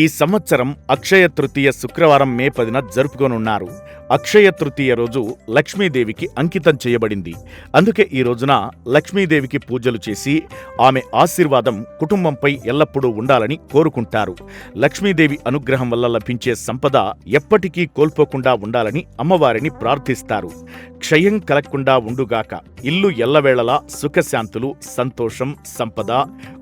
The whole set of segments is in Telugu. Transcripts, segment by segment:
ఈ సంవత్సరం అక్షయ తృతీయ శుక్రవారం మే పదిన జరుపుకోనున్నారు. అక్షయ తృతీయ రోజు లక్ష్మీదేవికి అంకితం చేయబడింది. అందుకే ఈ రోజున లక్ష్మీదేవికి పూజలు చేసి ఆమె ఆశీర్వాదం కుటుంబంపై ఎల్లప్పుడూ ఉండాలని కోరుకుంటారు. లక్ష్మీదేవి అనుగ్రహం వల్ల లభించే సంపద ఎప్పటికీ కోల్పోకుండా ఉండాలని అమ్మవారిని ప్రార్థిస్తారు. క్షయం కలగకుండా ఉండుగాక ఇల్లు ఎల్లవేళలా సుఖశాంతులు సంతోషం సంపద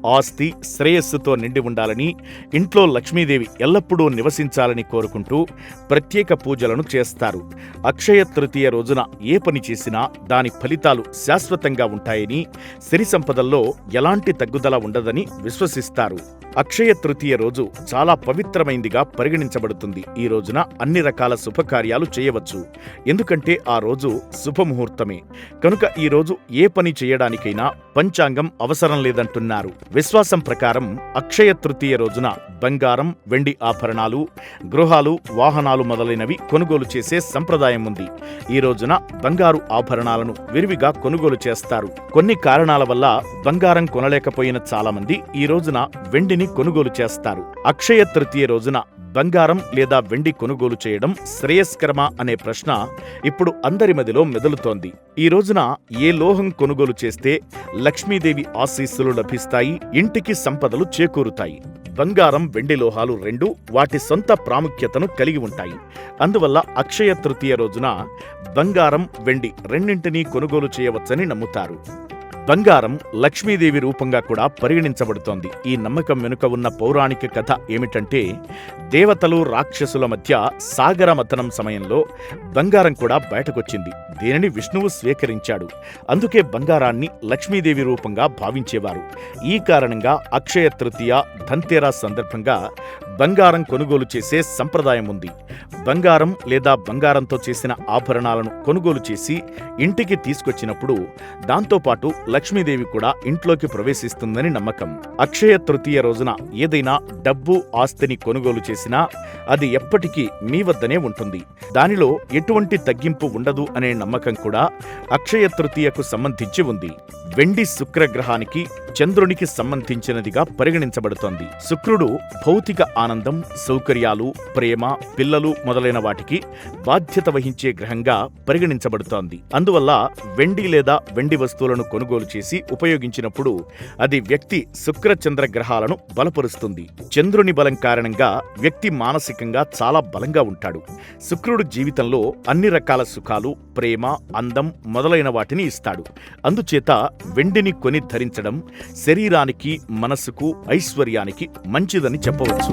ఆస్తి శ్రేయస్సుతో నిండి ఉండాలని ఇంట్లో లక్ష్మీదేవి ఎల్లప్పుడూ నివసించాలని కోరుకుంటూ ప్రత్యేక పూజలను చేస్తారు. అక్షయ తృతీయ రోజున ఏ పని చేసినా దాని ఫలితాలు శాశ్వతంగా ఉంటాయని సిరి సంపదల్లో ఎలాంటి తగ్గుదల ఉండదని విశ్వసిస్తారు. అక్షయ తృతీయ రోజు చాలా పవిత్రమైందిగా పరిగణించబడుతుంది. ఈ రోజున అన్ని రకాల శుభకార్యాలు చేయవచ్చు. ఎందుకంటే ఆ రోజు శుభముహూర్తమే. కనుక ఈ రోజు ఏ పని చేయడానికైనా పంచాంగం అవసరం లేదంటున్నారు. విశ్వాసం ప్రకారం అక్షయ తృతీయ రోజున బంగారం వెండి ఆభరణాలు గృహాలు వాహనాలు మొదలైనవి కొనుగోలు చేసే సంప్రదాయం ఉంది. ఈ రోజున బంగారు ఆభరణాలను విరివిగా కొనుగోలు చేస్తారు. కొన్ని కారణాల వల్ల బంగారం కొనలేకపోయిన చాలామంది ఈ రోజున వెండిని కొనుగోలు చేస్తారు. అక్షయ తృతీయ రోజున బంగారం లేదా వెండి కొనుగోలు చేయడం శ్రేయస్కరమా అనే ప్రశ్న ఇప్పుడు అందరి మదిలో మెదులుతోంది. ఈ రోజున ఏ లోహం కొనుగోలు చేస్తే లక్ష్మీదేవి ఆశీస్సులు లభిస్తాయి ఇంటికి సంపదలు చేకూరుతాయి. బంగారం వెండి లోహాలు రెండు వాటి సొంత ప్రాముఖ్యతను కలిగి ఉంటాయి. అందువల్ల అక్షయ తృతీయ రోజున బంగారం వెండి రెండింటినీ కొనుగోలు చేయవచ్చని నమ్ముతారు. బంగారం లక్ష్మీదేవి రూపంగా కూడా పరిగణించబడుతోంది. ఈ నమ్మకం వెనుక ఉన్న పౌరాణిక కథ ఏమిటంటే దేవతలు రాక్షసుల మధ్య సాగర మథనం సమయంలో బంగారం కూడా బయటకొచ్చింది. దీనిని విష్ణువు స్వీకరించాడు. అందుకే బంగారాన్ని లక్ష్మీదేవి రూపంగా భావించేవారు. ఈ కారణంగా అక్షయ తృతీయ ధన్తేరా సందర్భంగా బంగారం కొనుగోలు చేసే సంప్రదాయం ఉంది. బంగారం లేదా బంగారంతో చేసిన ఆభరణాలను కొనుగోలు చేసి ఇంటికి తీసుకొచ్చినప్పుడు దాంతోపాటు లక్ష్మీదేవి కూడా ఇంట్లోకి ప్రవేశిస్తుందని నమ్మకం. అక్షయ తృతీయ రోజున ఏదైనా డబ్బు ఆస్తిని కొనుగోలు చేసి చేసినా అది ఎప్పటికీ మీ వద్దనే ఉంటుంది. దానిలో ఎటువంటి తగ్గింపు ఉండదు అనే నమ్మకం కూడా అక్షయ తృతీయకు సంబంధించి ఉంది. వెండి శుక్రగ్రహానికి చంద్రునికి సంబంధించినదిగా పరిగణించబడుతోంది. శుక్రుడు భౌతిక ఆనందం సౌకర్యాలు ప్రేమ పిల్లలు మొదలైన వాటికి బాధ్యత వహించే గ్రహంగా పరిగణించబడుతోంది. అందువల్ల వెండి లేదా వెండి వస్తువులను కొనుగోలు చేసి ఉపయోగించినప్పుడు అది వ్యక్తి శుక్ర చంద్ర గ్రహాలను బలపరుస్తుంది. చంద్రుని బలం కారణంగా వ్యక్తి మానసికంగా చాలా బలంగా ఉంటాడు. శుక్రుడు జీవితంలో అన్ని రకాల సుఖాలు ప్రేమ అందం మొదలైన వాటిని ఇస్తాడు. అందుచేత వెండిని కొని ధరించడం శరీరానికి మనసుకు ఐశ్వర్యానికి మంచిదని చెప్పవచ్చు.